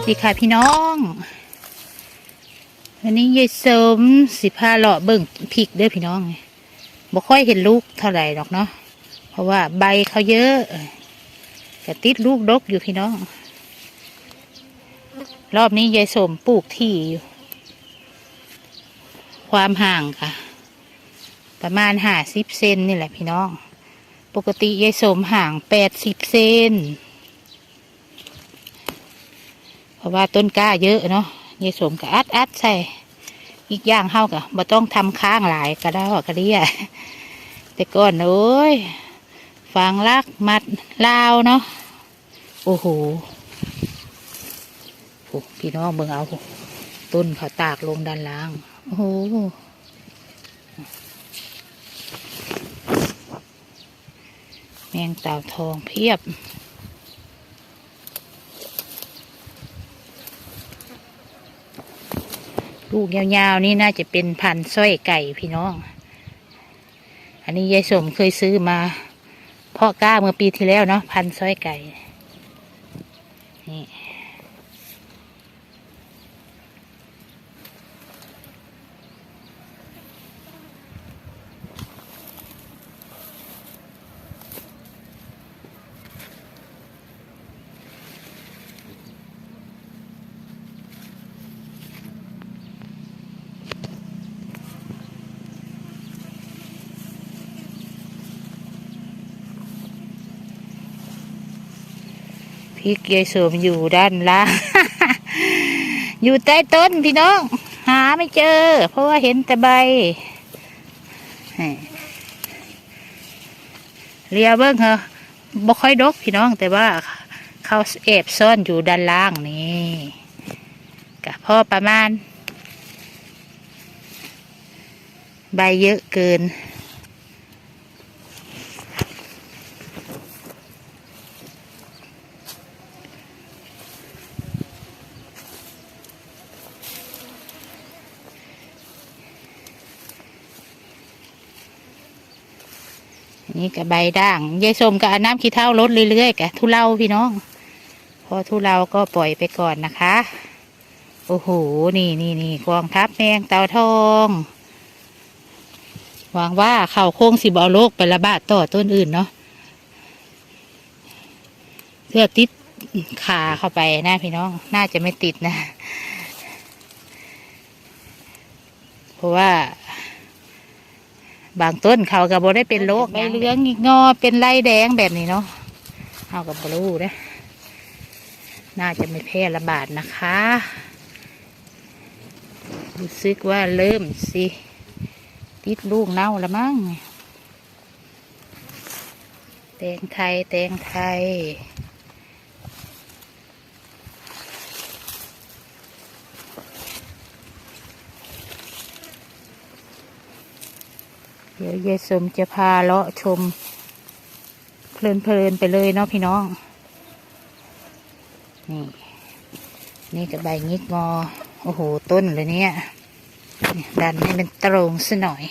สดีค่ะพี่น้องวันนี้ยายสมสิพาเลาะเบิ่งพริกเด้อพี่น้องบ่ค่อยเห็นลูกเท่าไหร่หรอกเนาะเพราะว่าใบเขาเยอะแต่ติดลูกดกอยู่พี่น้อง รอบนี้ยายสมปลูกที่อยู่ความห่างค่ะ ประมาณห้าสิบเซนนี่แหละพี่น้อง ปกติยายสมห่างแปดสิบเซน เพราะว่าต้นกล้าเยอะเนาะยายสมก็อัดอัดใส่อีกอย่างเฮาก็บ่ต้องทำค้างหลายก็ได้ก็เรียแต่ก่อนโอ้ยฟางลักมัดลาวเนาะโอ้โหโอ้พี่น้องเบิ่งเอาต้นเขาตากลงด้านล่าง โอ้โหแมงเต่าทองเพียบ ลูกยาวๆนี่น่าจะเป็นพันธุ์สร้อยไก่พี่น้อง อันนี้ยายสมเคยซื้อมา เพาะกล้าเมื่อปีที่แล้วเนาะพันธุ์สร้อยไก่ พริกยายสมอยู่ด้านล่าง อยู่ใต้ต้นพี่น้อง หาไม่เจอ เพราะว่าเห็นแต่ใบเรียเบิ้งเหรอบ่ค่อยดกพี่น้องแต่ว่าเขาแอบซ่อนอยู่ด้านล่างนี่กะพ่อประมาณ ใบเยอะเกิน นี่กับใบด่างยายสมกับน้ำขี้เท่าลดเรื่อยๆกะทุเลาพี่น้อง พอทุเลาก็ปล่อยไปก่อนนะคะ โอ้โหนี่นี่นี่กองทัพแมงเต่าทองหวังว่าเข่าโค้งสิบเอาโรคไประบาดต่อต้นอื่นเนาะเลือติดขาเข้าไปนะพี่น้อง น่าจะไม่ติดนะ เพราะว่า บางต้นเขากับบได้เป็นโรคใบเหลืองงอเป็นไรแดงแบบนี้เนาะเอากับบรูนะน่าจะไม่แพร่ระบาดนะคะรู้สึกว่าเริ่มสิติดลูกเน่าละมั้งแตงไทยแตงไทย เดี๋ยวยายสมจะพาเลาะชม เพลินๆไปเลยเนาะพี่น้อง นี่ นี่กับใบงิกงอ โอ้โห ต้นเลยเนี่ย ดันให้มันตรงซะหน่อย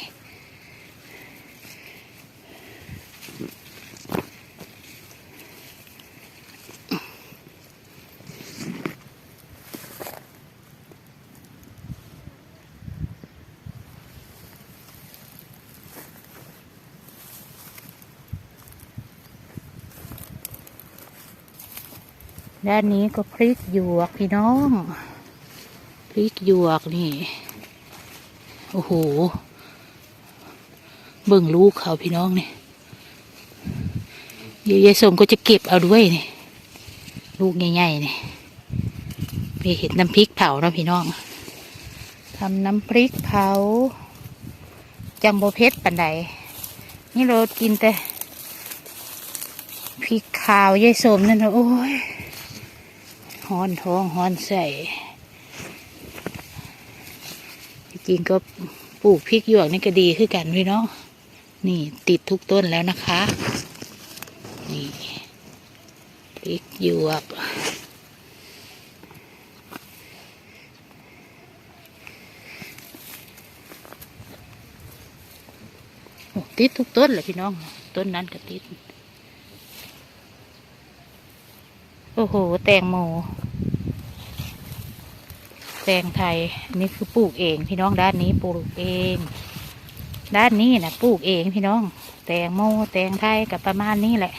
ด้านนี้ก็พริกหยวกพี่น้อง พริกหยวกนี่ โอ้โห เบิ่งลูกเขาพี่น้องนี่ยยายสมก็จะเก็บเอาด้วยนี่ ลูกใหญ่ๆนี่ไปเห็ดน้ำพริกเผาเนาะพี่น้องทำน้ำพริกเผาจังโบเพชรปันใดนี่เรากินแต่พริกขาว ยายสมนั่นนะโอ้ย ฮอนท้องฮอนใส่จริงก็ปลูกพริกหยวกนี่ก็ดีขึ้นกันพี่เนาะนี่ติดทุกต้นแล้วนะคะ นี่พริกหยวกติดทุกต้นเลยพี่น้อง ต้นนั้นก็ติด โอ้โห แตงโม แตงไทยอันนี้คือปลูกเอง พี่น้องด้านนี้ปลูกเอง ด้านนี้นะปลูกเองพี่น้อง แตงโม แตงไทยกับประมาณนี้แหละ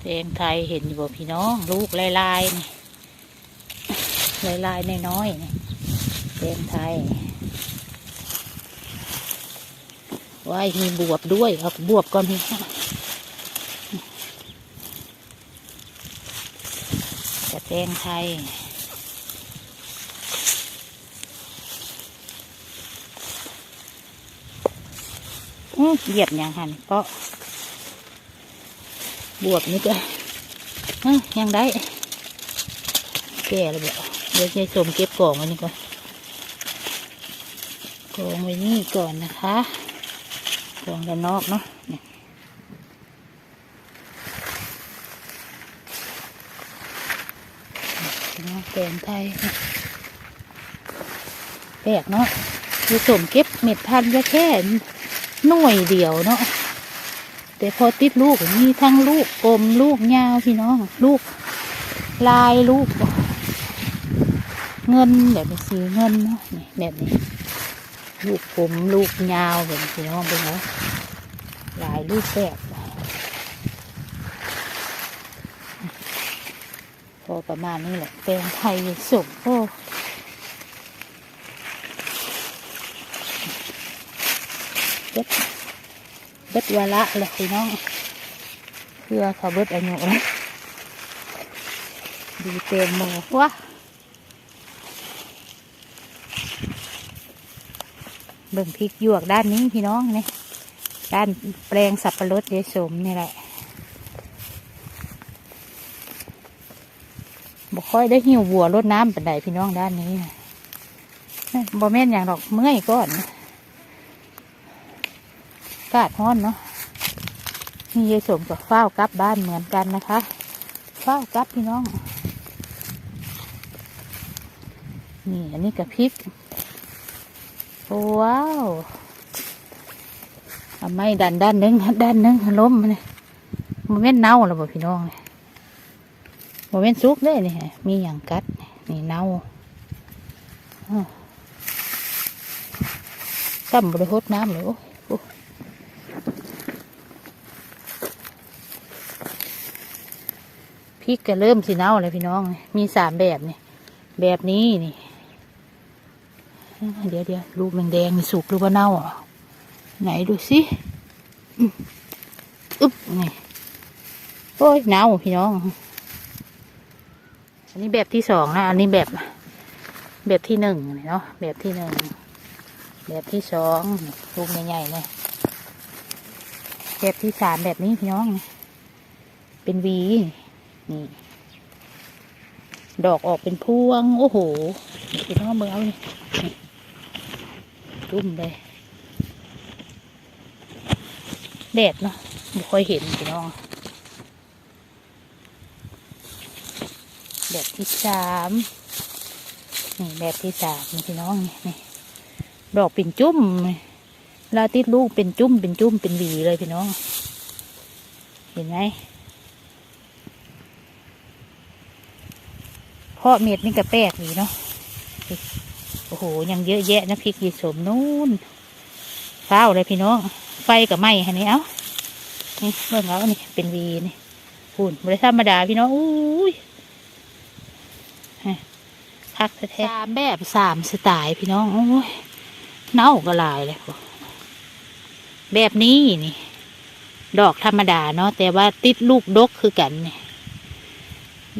แตงไทยเห็นอยู่บ่พี่น้อง ลูกลายลายๆนี่ลายลายๆน้อยๆนี่แตงไทย ว้ายมีบวบด้วย เอาบวบก่อนพี่จะแตงไทยอื้อเหยียบอย่างหันก็บวบนี่ก็ยังได้ แก่แล้วเดี๋ยวเดี๋ยวยายสมเก็บกล่องไว้นี่ก่อนกล่องไว้นี่ก่อนนะคะ กล่องด้านนอกเนาะแกงไทยแปลกเนาะยายสมเก็บเม็ดพันธุ์ก็แค่หน่วยเดียวเนาะแต่พอติดลูกมีทั้งลูกกลมลูกยาวพี่น้องลูกลายลูก เงินแบบนี้สีเงินเนาะนี่แบบนี้ ลูกผมลูกยาวแบบนี้พี่น้องเป็นไงลายลูกแปบพอประมาณนี้แหละแปลงไทยสุกโอ้เบ็ดเบ็ดวาระเลยพี่น้องเพื่อเขาเบ็ดอายุเลยดูเต็มมือวะ เบิ่งพริกหยวกด้านนี้พี่น้องนี่ด้านแปลงสับปะรดยายสมนี่แหละบ่ค่อยได้หิววัวรดน้ำปันไดพี่น้องด้านนี้บ่แม่นอย่างดอกเมื่อยก่อนกาดฮ้อนเนาะนี่ยายสมกับเฝ้าวกลับบ้านเหมือนกันนะคะเฝ้าวกลับพี่น้องนี่อันนี้กับพริก ว้าวไม่ดันด้านหนึงด้านหนึงล้มเนี่ยโมเมนต์เน่าแล้วบ่พี่น้องเนี่ยโมเมนต์ซุกเลยนี่มีอย่างกัดนี่เน่าอ้าวซ้ำบริโภคน้ำเลยโอ้พริกก็เริ่มสิเน่าเลยพี่น้อง มีสามแบบนี่แบบนี้นี่ เดี๋ยวเดี๋ยวลูกแดงๆสุกหรือว่าเน่าอะไหนดูสิอึ๊บนี่โอ้ยเน่าพี่น้อง อันนี้แบบที่สองนะอันนี้แบบ แบบที่หนึ่งเนาะแบบที่หนึ่งแบบที่สองลูกใหญ่ๆเลยแบบที่สามแบบนี้พี่น้อง เป็นวีนี่ ดอกออกเป็นพวง โอ้โหพี่น้องเบิ่งเอานี่ รุ่มเลยแดดเนาะไม่ค่อยเห็นพี่น้องแบบที่สามนี่แบบที่สามพี่น้องนี่นี่ดอกเป็นจุ้มลาติดลูกเป็นจุ้มเป็นจุ้มเป็นหวีเลยพี่น้อง เห็นไหมเพาะเม็ดนี่ก็แปลกดีเนาะ โอ้โห ยังเยอะแยะนะพริกยีสมนู่นฟ้าเลยพี่น้อง ไฟกับไหม้ฮะนี่เอ้านี่เบิ่งเอานี่เป็นวีนี่หุ่นบริธรรมดาพี่น้องอุ้ยฮะคักแท้สามแบบสามสไตล์พี่น้องโอ้ยเน่าก็ลายเลยแบบนี้นี่ ดอกธรรมดาเนาะแต่ว่าติดลูกดกคือกันนี่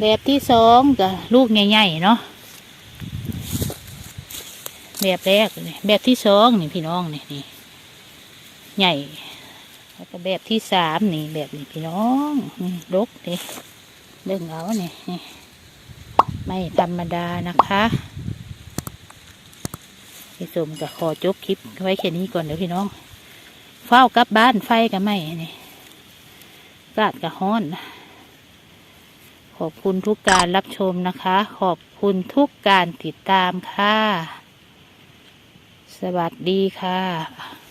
แบบที่สองกับลูกใหญ่ๆเนาะ แบบแรกนี่แบบที่สองนี่พี่น้องนี่นี่ใหญ่ แล้วก็แบบที่สามนี่แบบนี้พี่น้องนี่ลกนี่เรื่องเอาเนี่ยนี่ไม่ธรรมดานะคะพี่สมกับขอจบคลิปไว้แค่นี้ก่อนเดี๋ยวพี่น้อง เฝ้ากลับบ้านไฟกับไม่นี่กาดกับฮ้อน ขอบคุณทุกการรับชมนะคะ ขอบคุณทุกการติดตามค่ะ สวัสดีค่ะ